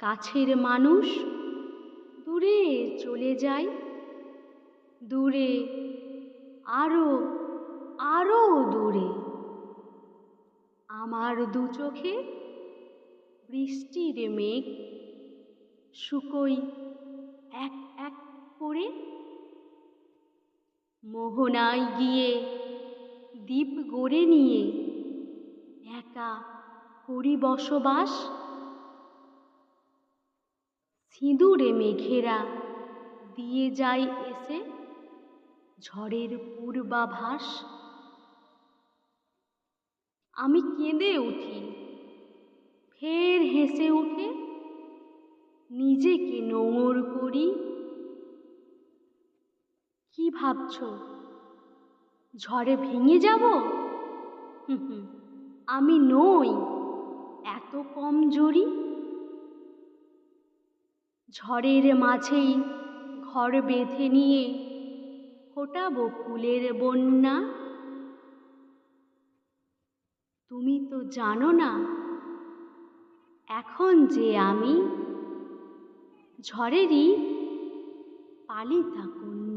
কাছের মানুষ দূরে চলে যায়। দূরে, আরও আরও দূরে। আমার দু চোখে বৃষ্টির মেঘ, শুকোই এক এক করে। মোহনায় গিয়ে দ্বীপ গড়ে নিয়ে একা করি বসবাস। সিঁদুরে মেঘেরা, দিয়ে যায় এসে ঝড়ের পূর্বাভাস। আমি কেঁদে উঠি, ফের হেসে উঠে, নিজেকে নোংর করি। কি ভাবছ, ঝড়ে ভেঙে যাব? আমি নই, এত কমজোরি। ঝড়ের মাঝেই ঘর বেঁধে নিয়ে ফোটাবো ফুলের বন্যা। তুমি তো জানো না, এখন যে আমি ঝড়েরই পালিতা কন্যা।